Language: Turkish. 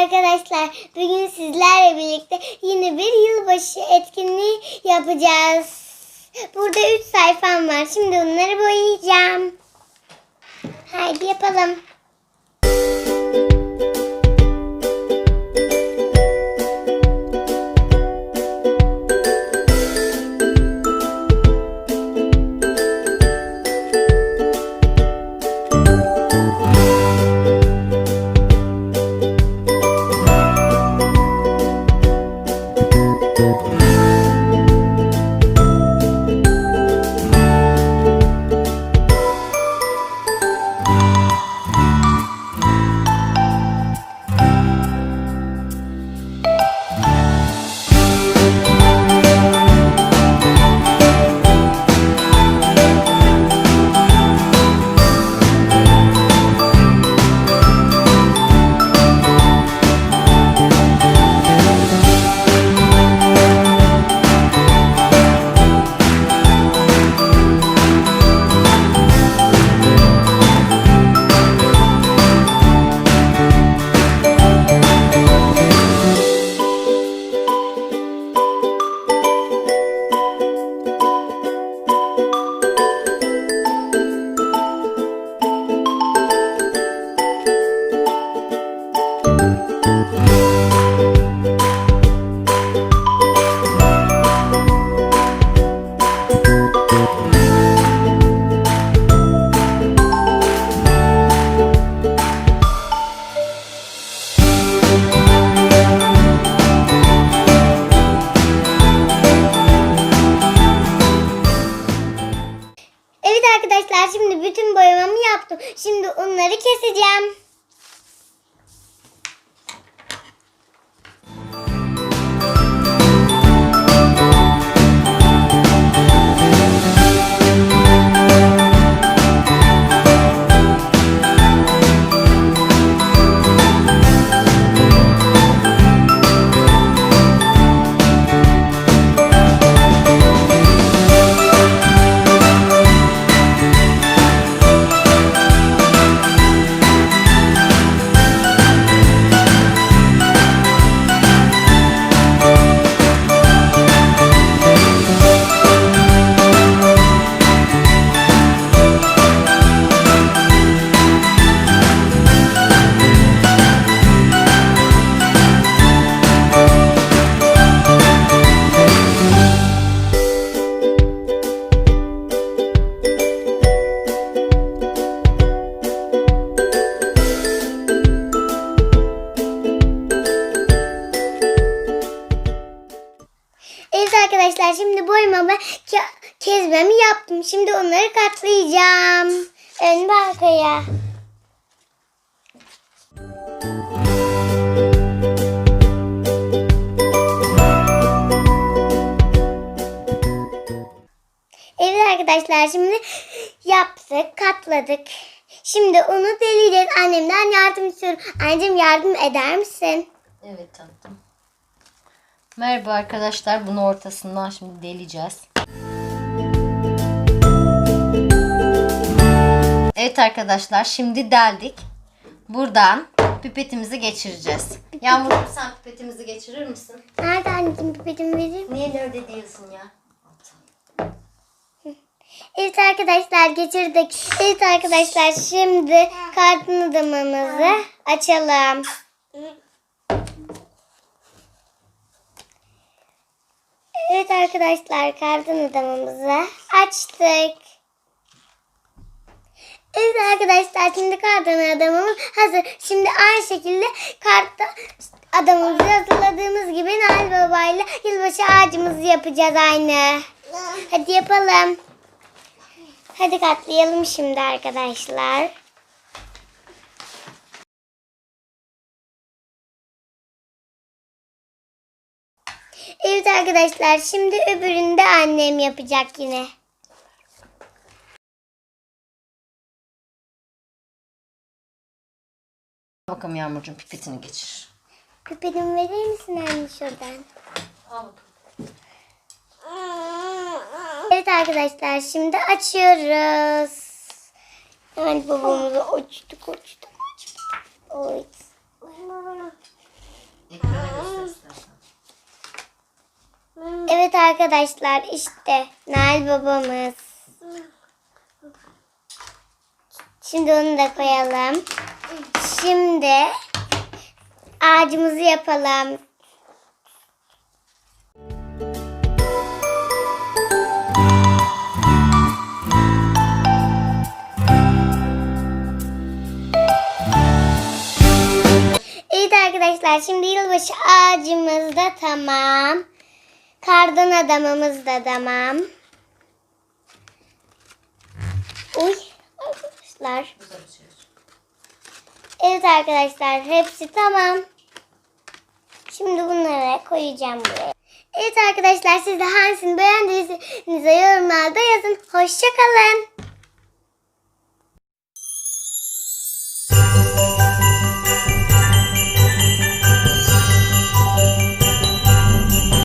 arkadaşlar. Bugün sizlerle birlikte yine bir yılbaşı etkinliği yapacağız. Burada 3 sayfam var. Şimdi onları boyayacağım. Haydi yapalım. Onları keseceğim. Şimdi boyamamı ke- kezmemi yaptım. Şimdi onları katlayacağım. Ön ve arkaya. Evet arkadaşlar şimdi yaptık, katladık. Şimdi onu deleyeceğiz. Annemden yardım istiyorum. Anneciğim yardım eder misin? Evet tatlım. Merhaba arkadaşlar. Bunu ortasından şimdi deleceğiz. Evet arkadaşlar şimdi deldik. Buradan pipetimizi geçireceğiz. Yağmur sen pipetimizi geçirir misin? Nerede anneciğim pipetimi vereyim? Niye nerede değilsin ya? Evet arkadaşlar geçirdik. Evet arkadaşlar şimdi kartın adımımızı açalım. Evet arkadaşlar kartın adımımızı açtık. Evet arkadaşlar şimdi kartın adamımız hazır. Şimdi aynı şekilde kartta adamımızı hazırladığımız gibi Noel Baba ile yılbaşı ağacımızı yapacağız aynı. Hadi yapalım. Hadi katlayalım şimdi arkadaşlar. Evet arkadaşlar şimdi öbürünü de annem yapacak yine. Bakalım Yağmurcuğum pipetini geçir. Pipetimi verir misin anne şuradan? Al. Evet arkadaşlar şimdi açıyoruz. Hemen babamızı açtık açtık açtık. Evet. Ekrana göster. Evet arkadaşlar işte Nail babamız. Şimdi onu da koyalım. Şimdi ağacımızı yapalım. Evet arkadaşlar şimdi yılbaşı ağacımız da tamam. Kardan adamımız da tamam. Uy arkadaşlar. Evet arkadaşlar hepsi tamam. Şimdi bunları koyacağım buraya. Evet arkadaşlar siz de hangisini beğendiyseniz yorumlarda yazın. Hoşçakalın.